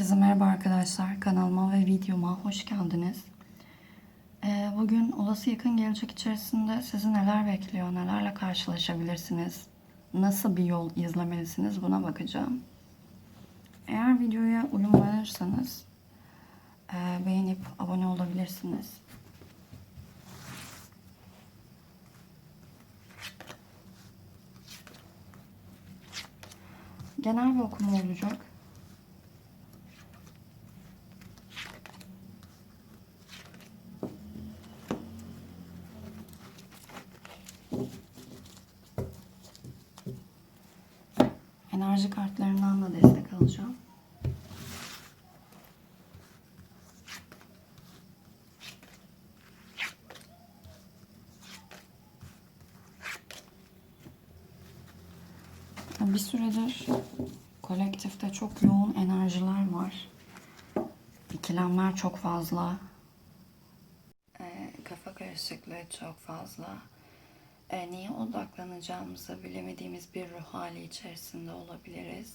Herkese merhaba arkadaşlar. Kanalıma ve videoma hoş geldiniz. Ee, bugün olası yakın gelecek içerisinde sizi neler bekliyor, nelerle karşılaşabilirsiniz, nasıl bir yol izlemelisiniz buna bakacağım. Eğer videoya uyum verirseniz e, beğenip abone olabilirsiniz. Genel bir okuma olacak. Enerji kartlarından da destek alacağım. Bir süredir kolektifte çok yoğun enerjiler var. İkilemler çok fazla. Ee, kafa karışıklığı çok fazla. Ee, niye odaklanacağımızı bilemediğimiz bir ruh hali içerisinde olabiliriz.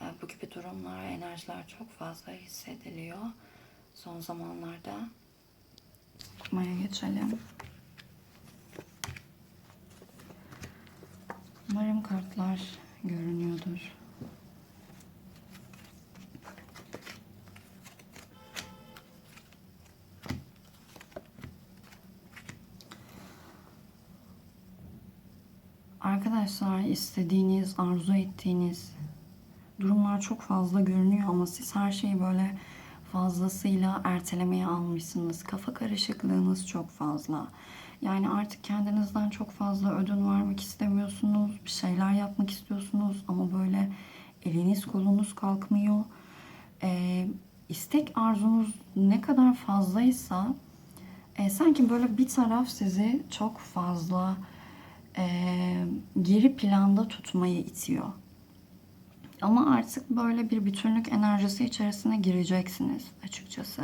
Ee, bu gibi durumlar, enerjiler çok fazla hissediliyor. Son zamanlarda okumaya geçelim. Umarım kartlar görünüyordur. Arkadaşlar istediğiniz, arzu ettiğiniz durumlar çok fazla görünüyor ama siz her şeyi böyle fazlasıyla ertelemeye almışsınız. Kafa karışıklığınız çok fazla. Yani artık kendinizden çok fazla ödün vermek istemiyorsunuz. Bir şeyler yapmak istiyorsunuz ama böyle eliniz kolunuz kalkmıyor. Ee, istek arzunuz ne kadar fazlaysa e, sanki böyle bir taraf sizi çok fazla e, geri planda tutmayı itiyor. Ama artık böyle bir bütünlük enerjisi içerisine gireceksiniz açıkçası.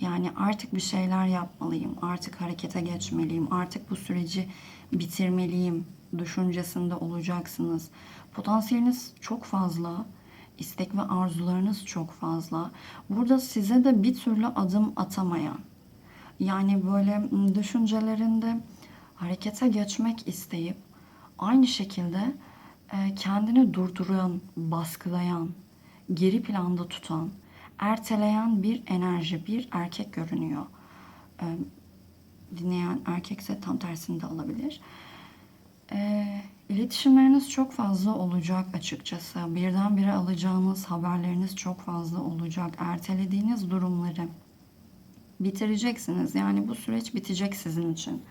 Yani artık bir şeyler yapmalıyım, artık harekete geçmeliyim, artık bu süreci bitirmeliyim düşüncesinde olacaksınız. Potansiyeliniz çok fazla, istek ve arzularınız çok fazla. Burada size de bir türlü adım atamayan, yani böyle düşüncelerinde harekete geçmek isteyip aynı şekilde e, kendini durduran, baskılayan, geri planda tutan, erteleyen bir enerji, bir erkek görünüyor. E, dinleyen erkekse tam tersini de alabilir. E, iletişimleriniz çok fazla olacak açıkçası. Birdenbire alacağınız haberleriniz çok fazla olacak. Ertelediğiniz durumları bitireceksiniz. Yani bu süreç bitecek sizin için.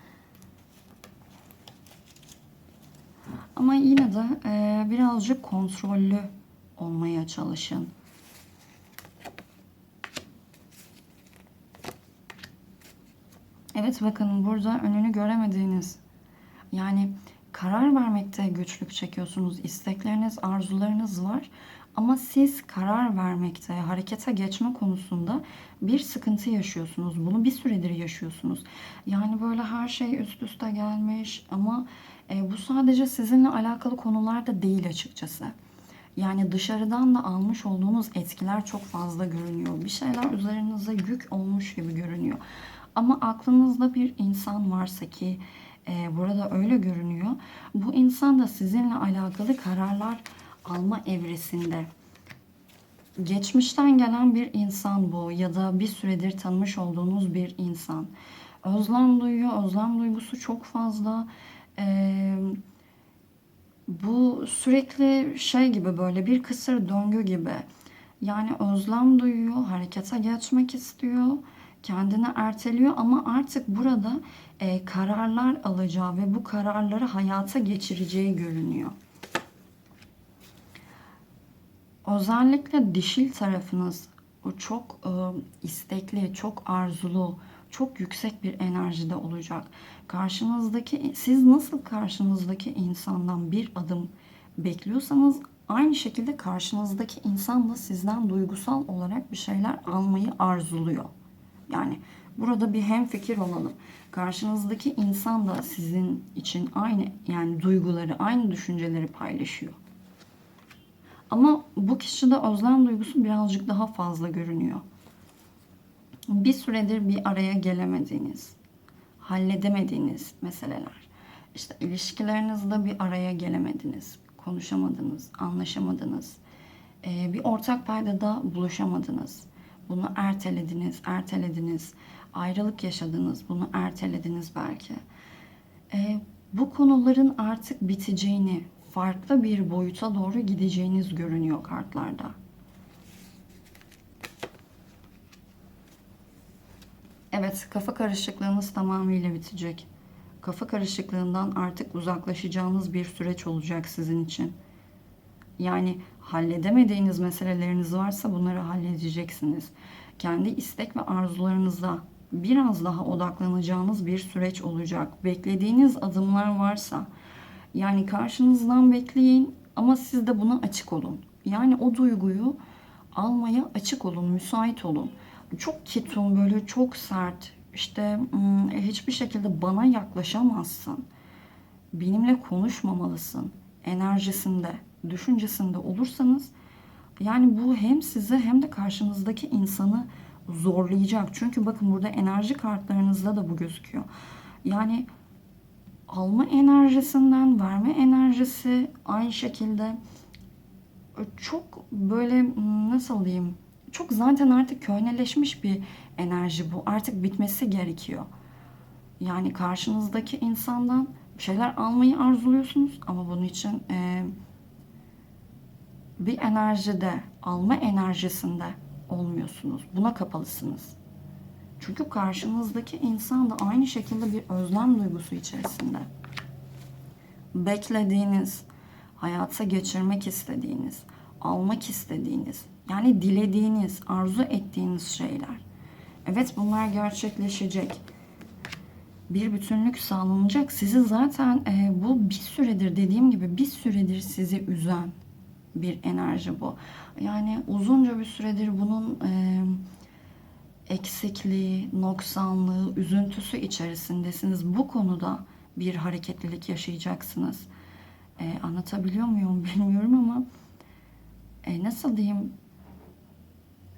Ama yine de e, birazcık kontrollü olmaya çalışın. Evet bakın burada önünü göremediğiniz yani karar vermekte güçlük çekiyorsunuz. İstekleriniz, arzularınız var. Ama siz karar vermekte, harekete geçme konusunda bir sıkıntı yaşıyorsunuz. Bunu bir süredir yaşıyorsunuz. Yani böyle her şey üst üste gelmiş ama e, bu sadece sizinle alakalı konular da değil açıkçası. Yani dışarıdan da almış olduğunuz etkiler çok fazla görünüyor. Bir şeyler üzerinize yük olmuş gibi görünüyor. Ama aklınızda bir insan varsa ki e, burada öyle görünüyor. Bu insan da sizinle alakalı kararlar alma evresinde. Geçmişten gelen bir insan bu ya da bir süredir tanımış olduğunuz bir insan. Özlem duyuyor, özlem duygusu çok fazla. Ee, bu sürekli şey gibi böyle bir kısır döngü gibi. Yani özlem duyuyor, harekete geçmek istiyor, kendini erteliyor ama artık burada e, kararlar alacağı ve bu kararları hayata geçireceği görünüyor. Özellikle dişil tarafınız o çok e, istekli, çok arzulu, çok yüksek bir enerjide olacak. Karşınızdaki siz nasıl karşınızdaki insandan bir adım bekliyorsanız aynı şekilde karşınızdaki insan da sizden duygusal olarak bir şeyler almayı arzuluyor. Yani burada bir hemfikir olalım. Karşınızdaki insan da sizin için aynı yani duyguları, aynı düşünceleri paylaşıyor. Ama bu kişide özlem duygusu birazcık daha fazla görünüyor. Bir süredir bir araya gelemediğiniz, halledemediğiniz meseleler. İşte ilişkilerinizde bir araya gelemediniz, konuşamadınız, anlaşamadınız. Bir ortak paydada buluşamadınız. Bunu ertelediniz, ertelediniz. Ayrılık yaşadınız, bunu ertelediniz belki. Ee, bu konuların artık biteceğini, farklı bir boyuta doğru gideceğiniz görünüyor kartlarda. Evet, kafa karışıklığınız tamamıyla bitecek. Kafa karışıklığından artık uzaklaşacağınız bir süreç olacak sizin için. Yani halledemediğiniz meseleleriniz varsa bunları halledeceksiniz. Kendi istek ve arzularınıza biraz daha odaklanacağınız bir süreç olacak. Beklediğiniz adımlar varsa yani karşınızdan bekleyin ama siz de buna açık olun. Yani o duyguyu almaya açık olun, müsait olun. Çok ketum, böyle çok sert, işte hmm, hiçbir şekilde bana yaklaşamazsın. Benimle konuşmamalısın enerjisinde, düşüncesinde olursanız yani bu hem sizi hem de karşınızdaki insanı zorlayacak. Çünkü bakın burada enerji kartlarınızda da bu gözüküyor. Yani alma enerjisinden verme enerjisi aynı şekilde çok böyle nasıl diyeyim çok zaten artık köhneleşmiş bir enerji bu. Artık bitmesi gerekiyor. Yani karşınızdaki insandan bir şeyler almayı arzuluyorsunuz ama bunun için e, bir enerjide, alma enerjisinde olmuyorsunuz. Buna kapalısınız. Çünkü karşınızdaki insan da aynı şekilde bir özlem duygusu içerisinde. Beklediğiniz, hayata geçirmek istediğiniz, almak istediğiniz, yani dilediğiniz, arzu ettiğiniz şeyler. Evet bunlar gerçekleşecek. Bir bütünlük sağlanacak. Sizi zaten e, bu bir süredir dediğim gibi bir süredir sizi üzen bir enerji bu. Yani uzunca bir süredir bunun e, eksikliği, noksanlığı, üzüntüsü içerisindesiniz. Bu konuda bir hareketlilik yaşayacaksınız. E, anlatabiliyor muyum bilmiyorum ama e, nasıl diyeyim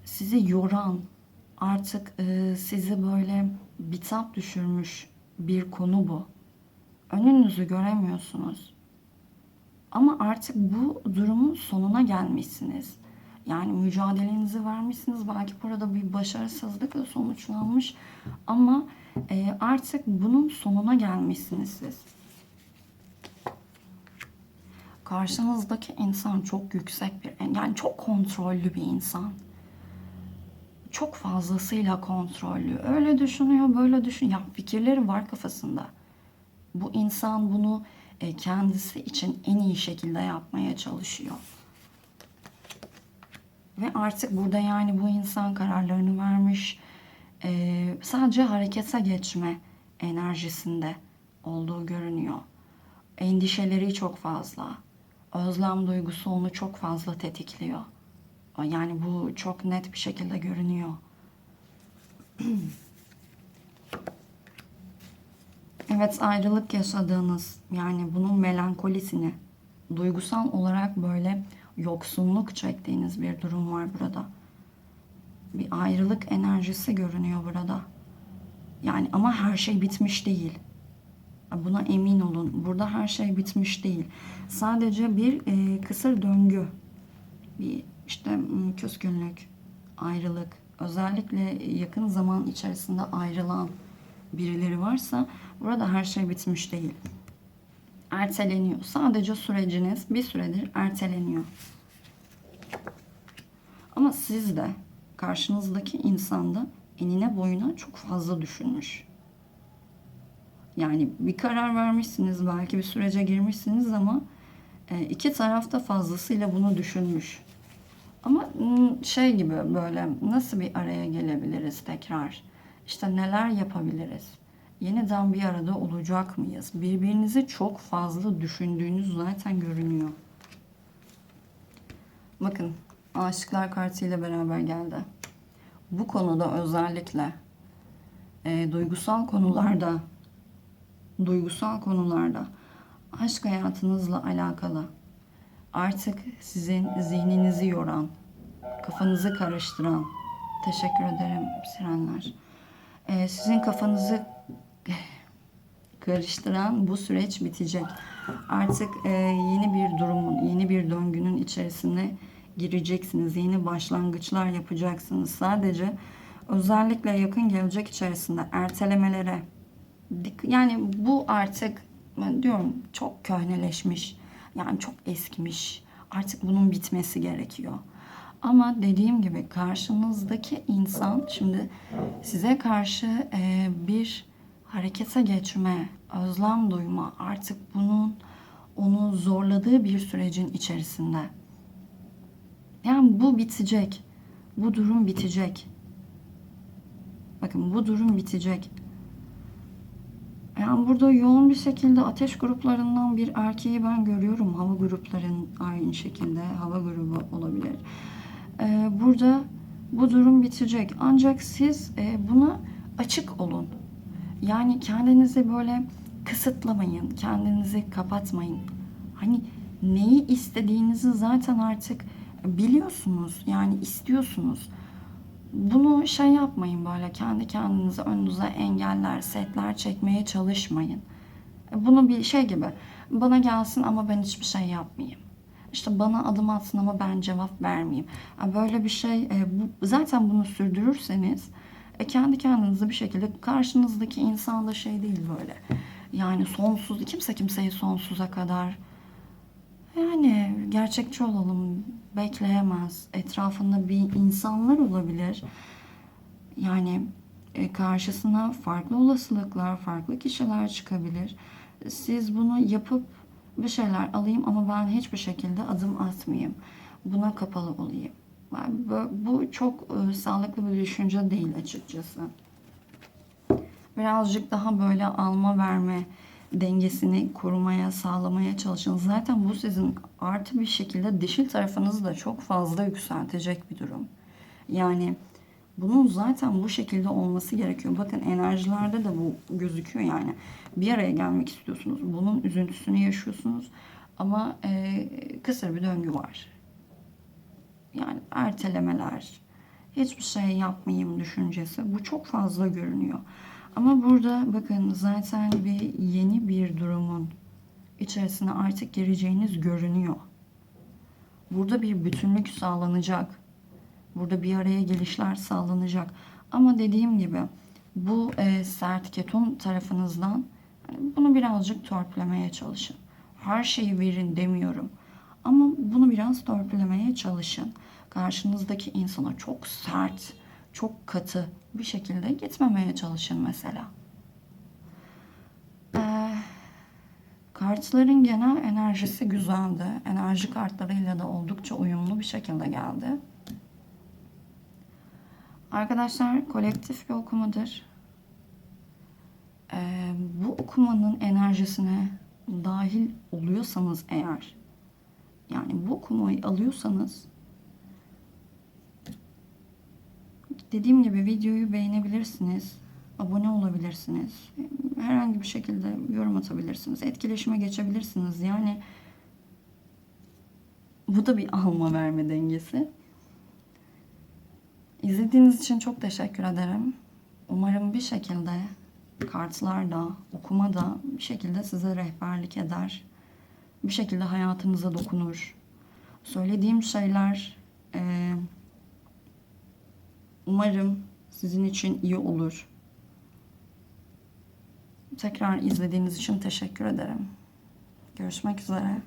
sizi yoran, artık e, sizi böyle bitap düşürmüş bir konu bu. Önünüzü göremiyorsunuz. Ama artık bu durumun sonuna gelmişsiniz. Yani mücadelenizi vermişsiniz. Belki burada bir başarısızlıkla sonuçlanmış. Ama e, artık bunun sonuna gelmişsiniz siz. Karşınızdaki insan çok yüksek bir, yani çok kontrollü bir insan. Çok fazlasıyla kontrollü. Öyle düşünüyor, böyle düşünüyor. Ya fikirleri var kafasında. Bu insan bunu kendisi için en iyi şekilde yapmaya çalışıyor. Ve artık burada yani bu insan kararlarını vermiş. E, sadece harekete geçme enerjisinde olduğu görünüyor. Endişeleri çok fazla. Özlem duygusu onu çok fazla tetikliyor. Yani bu çok net bir şekilde görünüyor. Evet ayrılık yaşadığınız yani bunun melankolisini duygusal olarak böyle yoksunluk çektiğiniz bir durum var burada. Bir ayrılık enerjisi görünüyor burada. Yani ama her şey bitmiş değil. Buna emin olun. Burada her şey bitmiş değil. Sadece bir e, kısır döngü. Bir işte küskünlük, ayrılık, özellikle yakın zaman içerisinde ayrılan birileri varsa burada her şey bitmiş değil. Erteleniyor. Sadece süreciniz bir süredir erteleniyor. Ama siz de karşınızdaki insanda enine boyuna çok fazla düşünmüş. Yani bir karar vermişsiniz, belki bir sürece girmişsiniz ama e, iki tarafta fazlasıyla bunu düşünmüş. Ama şey gibi böyle nasıl bir araya gelebiliriz tekrar? İşte neler yapabiliriz? Yeniden bir arada olacak mıyız? Birbirinizi çok fazla düşündüğünüz zaten görünüyor. Bakın aşıklar kartıyla beraber geldi. Bu konuda özellikle e, duygusal konularda duygusal konularda aşk hayatınızla alakalı artık sizin zihninizi yoran, kafanızı karıştıran, teşekkür ederim sirenler. Ee, sizin kafanızı karıştıran bu süreç bitecek. Artık e, yeni bir durumun, yeni bir döngünün içerisine gireceksiniz. Yeni başlangıçlar yapacaksınız. Sadece özellikle yakın gelecek içerisinde ertelemelere yani bu artık diyorum çok köhneleşmiş. Yani çok eskimiş. Artık bunun bitmesi gerekiyor. Ama dediğim gibi karşınızdaki insan şimdi size karşı e, bir harekete geçme, özlem duyma, artık bunun onu zorladığı bir sürecin içerisinde. Yani bu bitecek. Bu durum bitecek. Bakın bu durum bitecek. Yani burada yoğun bir şekilde ateş gruplarından bir erkeği ben görüyorum. Hava grupların aynı şekilde hava grubu olabilir. Ee, burada bu durum bitecek. Ancak siz e, buna açık olun. Yani kendinizi böyle kısıtlamayın. Kendinizi kapatmayın. Hani neyi istediğinizi zaten artık biliyorsunuz. Yani istiyorsunuz. Bunu şey yapmayın böyle kendi kendinize önünüze engeller, setler çekmeye çalışmayın. Bunu bir şey gibi bana gelsin ama ben hiçbir şey yapmayayım. İşte bana adım atsın ama ben cevap vermeyeyim. Yani Böyle bir şey e, zaten bunu sürdürürseniz e, kendi kendinize bir şekilde karşınızdaki insan da şey değil böyle. Yani sonsuz kimse kimseyi sonsuza kadar yani gerçekçi olalım. Bekleyemez. Etrafında bir insanlar olabilir. Yani e, karşısına farklı olasılıklar, farklı kişiler çıkabilir. Siz bunu yapıp bir şeyler alayım ama ben hiçbir şekilde adım atmayayım. Buna kapalı olayım. Bu çok e, sağlıklı bir düşünce değil açıkçası. Birazcık daha böyle alma verme dengesini korumaya, sağlamaya çalışın. Zaten bu sizin artı bir şekilde dişil tarafınızı da çok fazla yükseltecek bir durum. Yani bunun zaten bu şekilde olması gerekiyor. Bakın enerjilerde de bu gözüküyor yani. Bir araya gelmek istiyorsunuz. Bunun üzüntüsünü yaşıyorsunuz. Ama e, kısır bir döngü var. Yani ertelemeler, hiçbir şey yapmayayım düşüncesi. Bu çok fazla görünüyor. Ama burada bakın zaten bir yeni bir durumun içerisine artık gireceğiniz görünüyor. Burada bir bütünlük sağlanacak. Burada bir araya gelişler sağlanacak. Ama dediğim gibi bu e, sert keton tarafınızdan hani bunu birazcık törpülemeye çalışın. Her şeyi verin demiyorum. Ama bunu biraz törpülemeye çalışın. Karşınızdaki insana çok sert, çok katı bir şekilde gitmemeye çalışın mesela. Ee, kartların genel enerjisi güzeldi. Enerji kartlarıyla da oldukça uyumlu bir şekilde geldi. Arkadaşlar kolektif bir okumadır. Ee, bu okumanın enerjisine dahil oluyorsanız eğer yani bu okumayı alıyorsanız dediğim gibi videoyu beğenebilirsiniz. Abone olabilirsiniz. Herhangi bir şekilde yorum atabilirsiniz. Etkileşime geçebilirsiniz. Yani bu da bir alma verme dengesi. İzlediğiniz için çok teşekkür ederim. Umarım bir şekilde kartlarda, okumada bir şekilde size rehberlik eder. Bir şekilde hayatınıza dokunur. Söylediğim şeyler e, umarım sizin için iyi olur. Tekrar izlediğiniz için teşekkür ederim. Görüşmek üzere.